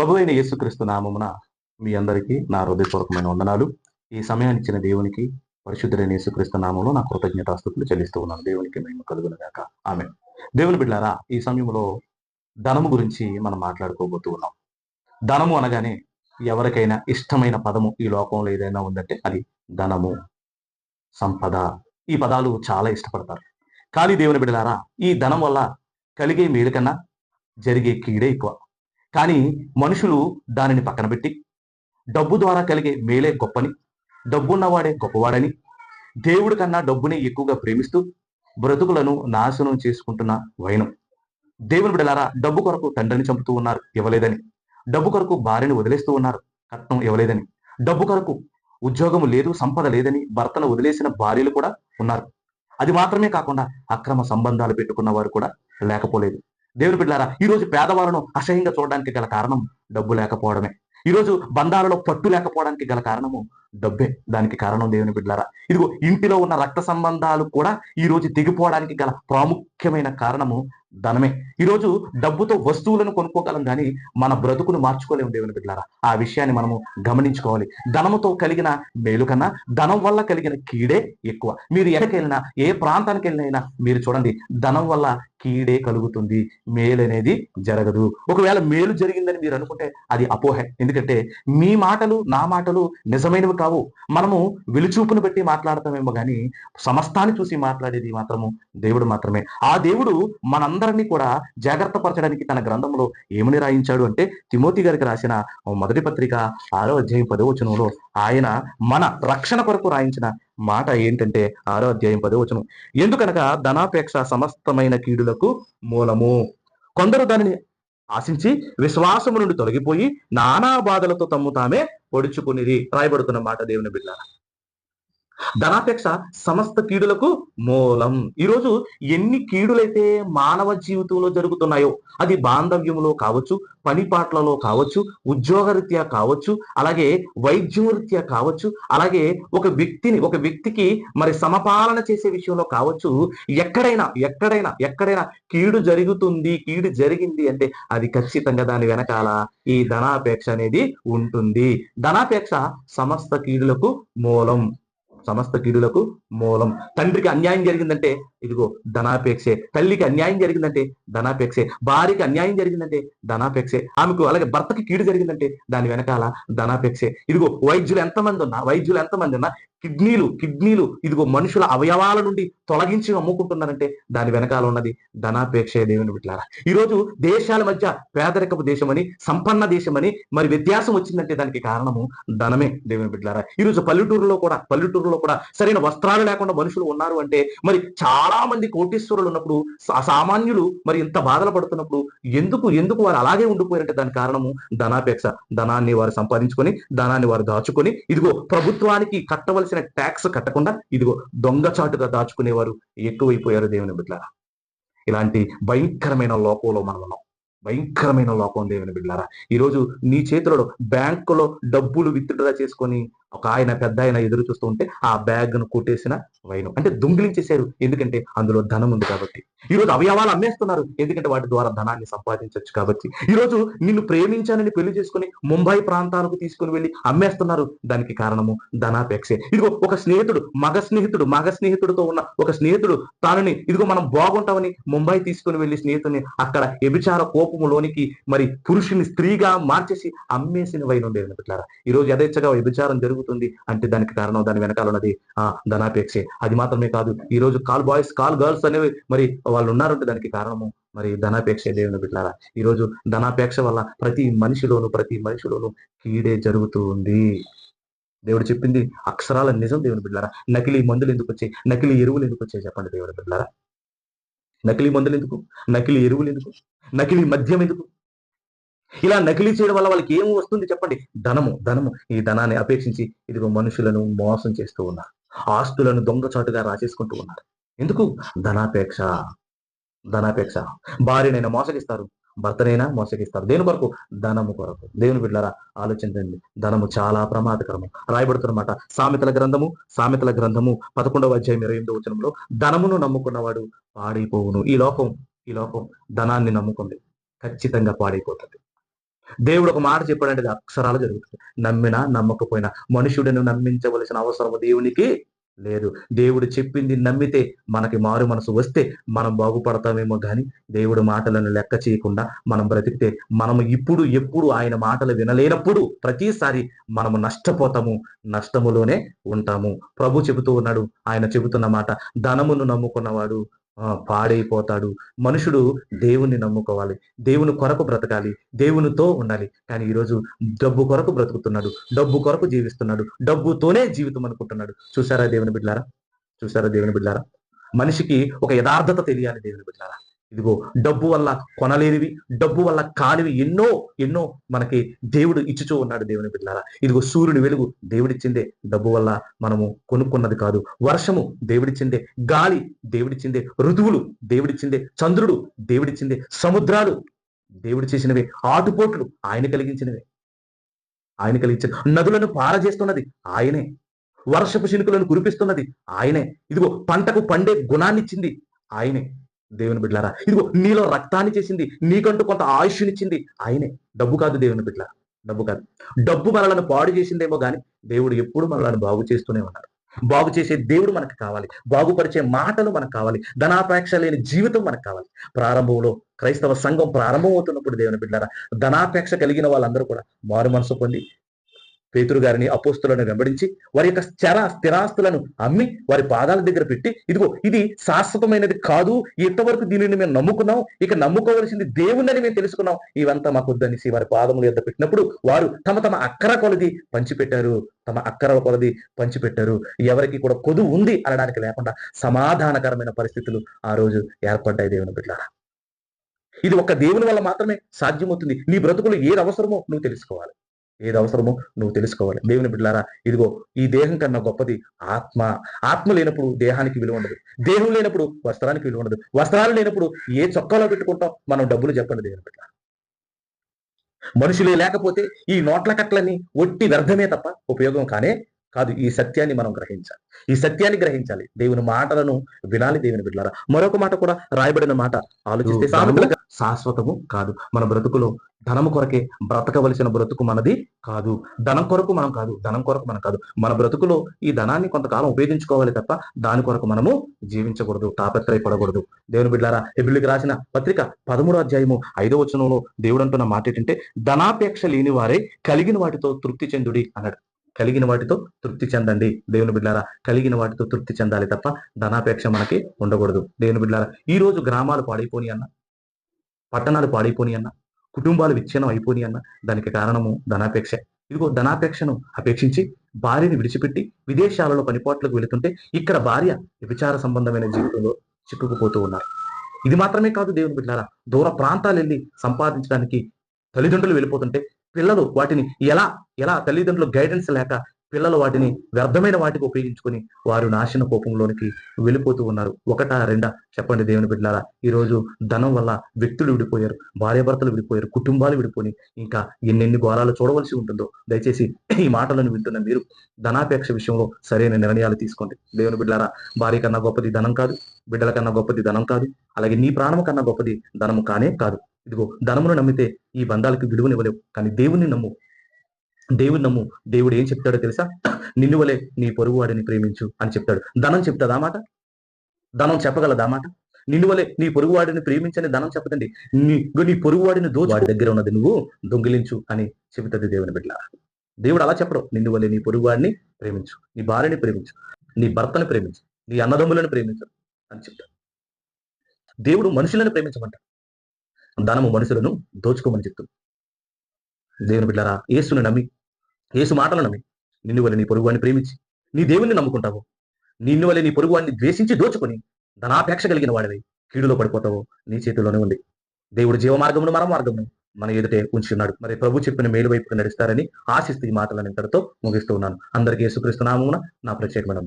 ప్రభు అయిన యేసుక్రీస్తు నామమున మీ అందరికీ నా హృదయపూర్వకమైన వందనాలు. ఈ సమయాన్ని ఇచ్చిన దేవునికి పరిశుద్ధులైన యేసుక్రీస్తు నామంలో నా కృతజ్ఞతాస్థుతులు చెల్లిస్తూ ఉన్నాను. దేవునికి మేము కలుగునగాక. ఆమె దేవుని బిడ్డారా ఈ సమయంలో ధనము గురించి మనం మాట్లాడుకోబోతూ ఉన్నాం. ధనము అనగానే ఎవరికైనా ఇష్టమైన పదము ఈ లోకంలో ఏదైనా ఉందంటే అది ధనము సంపద. ఈ పదాలు చాలా ఇష్టపడతారు. కానీ దేవుని బిడ్డలారా ఈ ధనం వల్ల కలిగే మేలు కన్నా జరిగే కీడే ఎక్కువ. కానీ మనుషులు దానిని పక్కన పెట్టి డబ్బు ద్వారా కలిగే మేలే గొప్పని డబ్బున్నవాడే గొప్పవాడని దేవుడి కన్నా డబ్బుని ఎక్కువగా ప్రేమిస్తూ బ్రతుకులను నాశనం చేసుకుంటున్న వైనం. దేవుని బిడలారా డబ్బు కొరకు తండ్రిని చంపుతూ ఉన్నారు ఇవ్వలేదని డబ్బు కొరకు భార్యను వదిలేస్తూ ఉన్నారు కట్నం ఇవ్వలేదని డబ్బు కొరకు ఉద్యోగం లేదు సంపద లేదని భర్తను వదిలేసిన భార్యలు కూడా ఉన్నారు. అది మాత్రమే కాకుండా అక్రమ సంబంధాలు పెట్టుకున్న వారు కూడా లేకపోలేదు. దేవుని బిడ్డారా ఈ రోజు పేదవాళ్ళను అసహ్యంగా చూడడానికి గల కారణం డబ్బు లేకపోవడమే. ఈ రోజు బంధాలలో పట్టు లేకపోవడానికి గల కారణము డబ్బే. దానికి కారణం దేవుని బిడ్డారా ఇదిగో ఇంటిలో ఉన్న రక్త సంబంధాలు కూడా ఈ రోజు తెగిపోవడానికి గల ప్రాముఖ్యమైన కారణము ధనమే. ఈరోజు డబ్బుతో వస్తువులను కొనుక్కోగలం కానీ మన బ్రతుకును మార్చుకోలేము దేవుని బిడ్డారా ఆ విషయాన్ని మనము గమనించుకోవాలి. ధనముతో కలిగిన మేలు కన్నా ధనం వల్ల కలిగిన కీడే ఎక్కువ. మీరు ఎక్కడికి వెళ్ళినా ఏ ప్రాంతానికి వెళ్ళినా మీరు చూడండి ధనం వల్ల కీడే కలుగుతుంది. మేలు అనేది జరగదు. ఒకవేళ మేలు జరిగిందని మీరు అనుకుంటే అది అపోహ. ఎందుకంటే మీ మాటలు నా మాటలు నిజమైనవి కావు. మనము విలుచూపును బట్టి మాట్లాడతామేమో కానీ సమస్తాన్ని చూసి మాట్లాడేది మాత్రము దేవుడు మాత్రమే. ఆ దేవుడు అందరినీ కూడా జాగ్రత్త పరచడానికి తన గ్రంథంలో ఏమని రాయించాడు అంటే తిమోతి గారికి రాసిన మొదటి పత్రిక ఆరో అధ్యాయం పదవచనంలో ఆయన మన రక్షణ కొరకు రాయించిన మాట ఏంటంటే ఆరో అధ్యాయం పదవచనం ఎందుకనగా ధనాపేక్ష సమస్తమైన కీడులకు మూలము. కొందరు దానిని ఆశించి విశ్వాసము నుండి తొలగిపోయి నానా బాధలతో తమ్ము తామే పొడుచుకునిది రాయబడుతున్న మాట దేవుని బిడ్డ ధనాపేక్ష సమస్త కీడులకు మూలం. ఈరోజు ఎన్ని కీడులైతే మానవ జీవితంలో జరుగుతున్నాయో అది బాంధవ్యంలో కావచ్చు పనిపాట్లలో కావచ్చు ఉద్యోగరీత్యా కావచ్చు అలాగే వైద్యరీత్యా కావచ్చు అలాగే ఒక వ్యక్తిని ఒక వ్యక్తికి మరి సమపాలన చేసే విషయంలో కావచ్చు ఎక్కడైనా ఎక్కడైనా ఎక్కడైనా కీడు జరుగుతుంది కీడు జరిగింది అంటే అది ఖచ్చితంగా దాని వెనకాల ఈ ధనాపేక్ష అనేది ఉంటుంది. ధనాపేక్ష సమస్త కీడులకు మూలం. సమస్త కీడులకు మూలం. తండ్రికి అన్యాయం జరిగిందంటే ఇదిగో ధనాపేక్షే. తల్లికి అన్యాయం జరిగిందంటే ధనాపేక్షే. భార్యకి అన్యాయం జరిగిందంటే ధనాపేక్షే. ఆమెకు అలాగే భర్తకి కీడు జరిగిందంటే దాని వెనకాల ధనాపేక్షే. ఇదిగో వైద్యులు ఎంతమంది ఉన్నా వైద్యులు ఎంతమంది ఉన్నా కిడ్నీలు కిడ్నీలు ఇదిగో మనుషుల అవయవాల నుండి తొలగించి అమ్ముకుంటున్నారంటే దాని వెనకాల ఉన్నది ధనాపేక్షే దేవుని బిడ్డారా. ఈరోజు దేశాల మధ్య పేదరికపు దేశమని సంపన్న దేశమని మరి వ్యత్యాసం వచ్చిందంటే దానికి కారణము ధనమే దేవుని బిడ్డారా. ఈరోజు పల్లెటూరులో కూడా పల్లెటూరులో కూడా సరైన వస్త్రాలు లేకుండా మనుషులు ఉన్నారు అంటే మరి చాలా మంది కోటీశ్వరులు ఉన్నప్పుడు సామాన్యులు మరి ఇంత బాధలు పడుతున్నప్పుడు ఎందుకు ఎందుకు వారు అలాగే ఉండిపోయారంటే దాని కారణము ధనాపేక్ష. ధనాన్ని వారు సంపాదించుకొని ధనాన్ని వారు దాచుకొని ఇదిగో ప్రభుత్వానికి కట్టవలసిన ట్యాక్స్ కట్టకుండా ఇదిగో దొంగచాటుగా దాచుకునేవారు ఎక్కువైపోయారు దేవుని బిడ్డారా ఇలాంటి భయంకరమైన లోకంలో మనం ఉన్నాం. భయంకరమైన లోకం దేవుని బిడ్డారా ఈరోజు నీ చేతిలో బ్యాంకులో డబ్బులు విత్డ్రా చేసుకొని ఒక ఆయన పెద్ద ఆయన ఎదురు చూస్తూ ఉంటే ఆ బ్యాగ్ను కొట్టేసిన వైను. అంటే దొంగిలించేశారు. ఎందుకంటే అందులో ధనం ఉంది కాబట్టి. ఈ రోజు అవయవాలు అమ్మేస్తున్నారు. ఎందుకంటే వాటి ద్వారా ధనాన్ని సంపాదించవచ్చు కాబట్టి. ఈ రోజు నిన్ను ప్రేమించానని పెళ్ళి చేసుకుని ముంబై ప్రాంతాలకు తీసుకుని వెళ్ళి అమ్మేస్తున్నారు. దానికి కారణము ధనాపేక్షే. ఇదిగో ఒక స్నేహితుడు మగ స్నేహితుడు మగ స్నేహితుడితో ఉన్న ఒక స్నేహితుడు తానని ఇదిగో మనం బాగుంటామని ముంబై తీసుకుని వెళ్ళి స్నేహితుని అక్కడ వ్యభిచార కోపములోనికి మరి పురుషుని స్త్రీగా మార్చేసి అమ్మేసిన వైను లేదు ఈ రోజు యథేచ్ఛగా వ్యభిచారం జరుగుతుంది అంటే దానికి కారణం దాని వెనకాల ఉన్నది ఆ ధనాపేక్షే. అది మాత్రమే కాదు ఈ రోజు కాల్ బాయ్స్ కాల్ గర్ల్స్ అనేవి మరి వాళ్ళు ఉన్నారంటే దానికి కారణము మరి ధనాపేక్ష. దేవుని బిడ్డారా ఈ రోజు ధనాపేక్ష వల్ల ప్రతి మనిషిలోను ప్రతి మనిషిలోను కీడే జరుగుతూ ఉంది. దేవుడు చెప్పింది అక్షరాల నిజం దేవుని బిడ్డారా. నకిలీ మందులు ఎందుకు వచ్చాయి? నకిలీ ఎరువులు ఎందుకు వచ్చాయి చెప్పండి దేవుని బిడ్డారా. నకిలీ మందులు ఎందుకు? నకిలీ ఎరువులు ఎందుకు? నకిలీ మద్యం ఎందుకు? ఇలా నకిలీ చేయడం వల్ల వాళ్ళకి ఏం వస్తుంది చెప్పండి? ధనము ధనము. ఈ ధనాన్ని అపేక్షించి ఇదిగో మనుషులను మోసం చేస్తూ ఉన్నారు. ఆస్తులను దొంగచాటుగా రాసేసుకుంటూ ఉన్నారు. ఎందుకు? ధనాపేక్ష. ధనాపేక్ష. భార్యనైనా మోసగిస్తారు. భర్తనైనా మోసగిస్తారు. దేని కొరకు? ధనము కొరకు. దేవుని బిడ్డారా ఆలోచించండి. ధనము చాలా ప్రమాదకరము. రాయబడుతున్నమాట సామెతల గ్రంథము సామెతల గ్రంథము పదకొండవ అధ్యాయం ఇరవై ఎనిమిదో వచనంలో ధనమును నమ్ముకున్నవాడు పాడైపోవును. ఈ లోకం ఈ లోకం ధనాన్ని నమ్ముకుంది. ఖచ్చితంగా పాడైపోతుంది. దేవుడు ఒక మాట చెప్పాడంటే అది అక్షరాలు జరుగుతుంది నమ్మినా నమ్మకపోయినా మనుషుడిని నమ్మించవలసిన అవసరం దేవునికి లేదు. దేవుడు చెప్పింది నమ్మితే మనకి మారు మనసు వస్తే మనం బాగుపడతామేమో కానీ దేవుడు మాటలను లెక్క చేయకుండా మనం బ్రతికితే మనం ఇప్పుడు ఎప్పుడు ఆయన మాటలు వినలేనప్పుడు ప్రతిసారి మనము నష్టపోతాము నష్టములోనే ఉంటాము. ప్రభు చెబుతూ ఉన్నాడు ఆయన చెబుతున్న మాట ధనమును నమ్ముకున్నవాడు పాడైపోతాడు. మనుషుడు దేవుణ్ణి నమ్ముకోవాలి. దేవుని కొరకు బ్రతకాలి. దేవునితో ఉండాలి. కానీ ఈరోజు డబ్బు కొరకు బ్రతుకుతున్నాడు. డబ్బు కొరకు జీవిస్తున్నాడు. డబ్బుతోనే జీవితం అనుకుంటున్నాడు. చూసారా దేవుని బిడ్డారా చూసారా దేవుని బిడ్డారా మనిషికి ఒక యథార్థత తెలియాలి దేవుని బిడ్డారా ఇదిగో డబ్బు వల్ల కొనలేనివి డబ్బు వల్ల కానివి ఎన్నో ఎన్నో మనకి దేవుడు ఇచ్చుచూ ఉన్నాడు దేవుని బిడ్డారా ఇదిగో సూర్యుని వెలుగు దేవుడిచ్చిందే డబ్బు వల్ల మనము కొనుక్కున్నది కాదు. వర్షము దేవుడిచ్చిందే గాలి దేవుడిచ్చిందే ఋతువులు దేవుడిచ్చిందే చంద్రుడు దేవుడిచ్చిందే సముద్రాలు దేవుడు చేసినవే ఆటుపోట్లు ఆయన కలిగించినవే. ఆయన కలిగించిన నదులను పారజేస్తున్నది ఆయనే. వర్షపు శినుకులను కురిపిస్తున్నది ఆయనే. ఇదిగో పంటకు పండే గుణాన్నిచ్చింది ఆయనే. దేవుని బిడ్డలారా ఇదిగో నీలో రక్తాన్ని చేసింది నీకంటూ కొంత ఆయుష్నిచ్చింది ఆయనే. డబ్బు కాదు దేవుని బిడ్డలారా డబ్బు కాదు. డబ్బు మనలను పాడు చేసిందేమో కానీ దేవుడు ఎప్పుడు మనలను బాగు చేస్తూనే ఉన్నాడు బాగు చేసే దేవుడు మనకు కావాలి. బాగుపరిచే మాటలు మనకు కావాలి. ధనాపేక్ష లేని జీవితం మనకు కావాలి. ప్రారంభంలో క్రైస్తవ సంఘం ప్రారంభం అవుతున్నప్పుడు దేవుని బిడ్డారా ధనాపేక్ష కలిగిన వాళ్ళందరూ కూడా మారు మనసు పొంది పేతురు గారిని అపోస్తులను వెంబడించి వారి యొక్క స్థిర స్థిరాస్తులను అమ్మి వారి పాదాల దగ్గర పెట్టి ఇదిగో ఇది శాశ్వతమైనది కాదు ఇంతవరకు దీనిని మేము నమ్ముకున్నాం ఇక నమ్ముకోవలసింది దేవుణ్ణని మేము తెలుసుకున్నాం. ఇవంతా మాకు వద్దనేసి వారి పాదములు ఎద్ద పెట్టినప్పుడు వారు తమ తమ అక్కర కొలది పంచిపెట్టారు తమ అక్కర కొలది పంచిపెట్టారు. ఎవరికి కూడా కొదు ఉంది అనడానికి లేకుండా సమాధానకరమైన పరిస్థితులు ఆ రోజు ఏర్పడ్డాయి దేవుని బిడ్డారా. ఇది ఒక దేవుని వల్ల మాత్రమే సాధ్యమవుతుంది. నీ బ్రతుకులు ఏది అవసరమో నువ్వు తెలుసుకోవాలి. ఏది అవసరమో నువ్వు తెలుసుకోవాలి. దేవుని బిడ్డలారా ఇదిగో ఈ దేహం కన్నా గొప్పది ఆత్మ. ఆత్మ లేనప్పుడు దేహానికి విలువ ఉండదు. దేహం లేనప్పుడు వస్త్రానికి విలువ ఉండదు. వస్త్రాలు లేనప్పుడు ఏ చొక్కాలో పెట్టుకుంటాం? మనం డబ్బులు చెప్పండి దేవుని బిడ్డ మనుషులే లేకపోతే ఈ నోట్ల కట్లని ఒట్టి వ్యర్థమే తప్ప ఉపయోగం కానే కాదు ఈ సత్యాన్ని మనం గ్రహించాలి. ఈ సత్యాన్ని గ్రహించాలి. దేవుని మాటలను వినాలి దేవుని బిడ్డారా మరొక మాట కూడా రాయబడిన మాట ఆలోచిస్తే శాశ్వతము కాదు. మన బ్రతుకులో ధనము కొరకే బ్రతకవలసిన బ్రతుకు మనది కాదు. ధనం కొరకు మనం కాదు. ధనం కొరకు మనం కాదు. మన బ్రతుకులో ఈ ధనాన్ని కొంతకాలం ఉపయోగించుకోవాలి తప్ప దాని కొరకు మనము జీవించకూడదు తాపత్రయపడకూడదు. దేవుని బిడ్డారా ఎబిలికి రాసిన పత్రిక పదమూడో అధ్యాయము ఐదో వచనంలో దేవుడు అంటున్న మాట ఏంటంటే ధనాపేక్ష లేని వారే కలిగిన వాటితో తృప్తి చెందుడి అన్నాడు. కలిగిన వాటితో తృప్తి చెందండి. దేవుని బిడ్డారా కలిగిన వాటితో తృప్తి చెందాలి తప్ప ధనాపేక్ష మనకి ఉండకూడదు. దేవుని బిడ్డారా ఈ రోజు గ్రామాలు పాడైపోని అన్న పట్టణాలు పాడైపోని అన్న కుటుంబాలు విచ్ఛిన్నం అయిపోని అన్న దానికి కారణము ధనాపేక్ష. ఇదిగో ధనాపేక్షను అపేక్షించి భార్యని విడిచిపెట్టి విదేశాలలో పనిపాట్లకు వెళుతుంటే ఇక్కడ భార్య విచార సంబంధమైన జీవితంలో చిక్కుకుపోతూ ఉన్నారు. ఇది మాత్రమే కాదు దేవుని బిడ్డారా దూర ప్రాంతాలు వెళ్ళి సంపాదించడానికి తల్లిదండ్రులు వెళ్ళిపోతుంటే పిల్లలు వాటిని ఎలా ఎలా తల్లిదండ్రులు గైడెన్స్ లేక పిల్లలు వాటిని వ్యర్థమైన వాటికి ఉపయోగించుకొని వారు నాశన కోపంలోనికి వెళ్ళిపోతూ ఉన్నారు. ఒకటా రెండా? చెప్పండి దేవుని బిడ్డలారా. ఈరోజు ధనం వల్ల వ్యక్తులు విడిపోయారు భార్యాభర్తలు విడిపోయారు కుటుంబాలు విడిపోయి ఇంకా ఎన్నెన్ని ఘోరాలు చూడవలసి ఉంటుందో దయచేసి ఈ మాటలను వింటున్న మీరు ధనాపేక్ష విషయంలో సరైన నిర్ణయాలు తీసుకోండి. దేవుని బిడ్డలారా భార్య కన్నా గొప్పది ధనం కాదు బిడ్డల కన్నా గొప్పది ధనం కాదు అలాగే నీ ప్రాణం కన్నా గొప్పది ధనము కానే కాదు. ఇదిగో ధనమును నమ్మితే ఈ బంధాలకు విడువనివ్వలేవు కానీ దేవుని నమ్ము. దేవుని నమ్ము. దేవుడు ఏం చెప్తాడో తెలుసా? నిన్ను వలే నీ పొరుగు వాడిని ప్రేమించు అని చెప్తాడు. ధనం చెప్తాదా మాట? ధనం చెప్పగలదా మాట? నిన్ను వలే నీ పొరుగు వాడిని ప్రేమించని ధనం చెప్పదండి. నీ నీ పొరుగు వాడిని దోచు వాడి దగ్గర ఉన్నది నువ్వు దొంగిలించు అని చెబుతుంది దేవుని బిడ్డ. దేవుడు అలా చెప్పడు. నిన్ను వలే నీ పొరుగు వాడిని ప్రేమించు. నీ భార్యని ప్రేమించు. నీ భర్తని ప్రేమించు. నీ అన్నదమ్ములను ప్రేమించు అని చెప్తాడు. దేవుడు మనుషులను ప్రేమించమంటాడు. ధనము మనుషులను దోచుకోమని చెప్తుంది. దేవుని బిడ్డారా ఏసును నమ్మి యేసు మాటలు నమ్మి నిన్ను వల్ల నీ పొరుగువాన్ని ప్రేమించి నీ దేవుణ్ణి నమ్ముకుంటావు నిన్ను వల్ల నీ పొరుగువాన్ని ద్వేషించి దోచుకొని ధనాపేక్ష కలిగిన వాడివి కీడులో పడిపోతావు నీ చేతిలోనే ఉంది దేవుడు జీవ మార్గమును మర మార్గమును మన ఎదుటే ఉంచున్నాడు మరి ప్రభు చెప్పిన మేలు వైపుకు నడుస్తారని ఆశిస్తూ ఈ మాటలను ఇంతటితో ముగిస్తూ ఉన్నాను. అందరికీ యేసుక్రీస్తు నామమున నా ప్రత్యేకమైన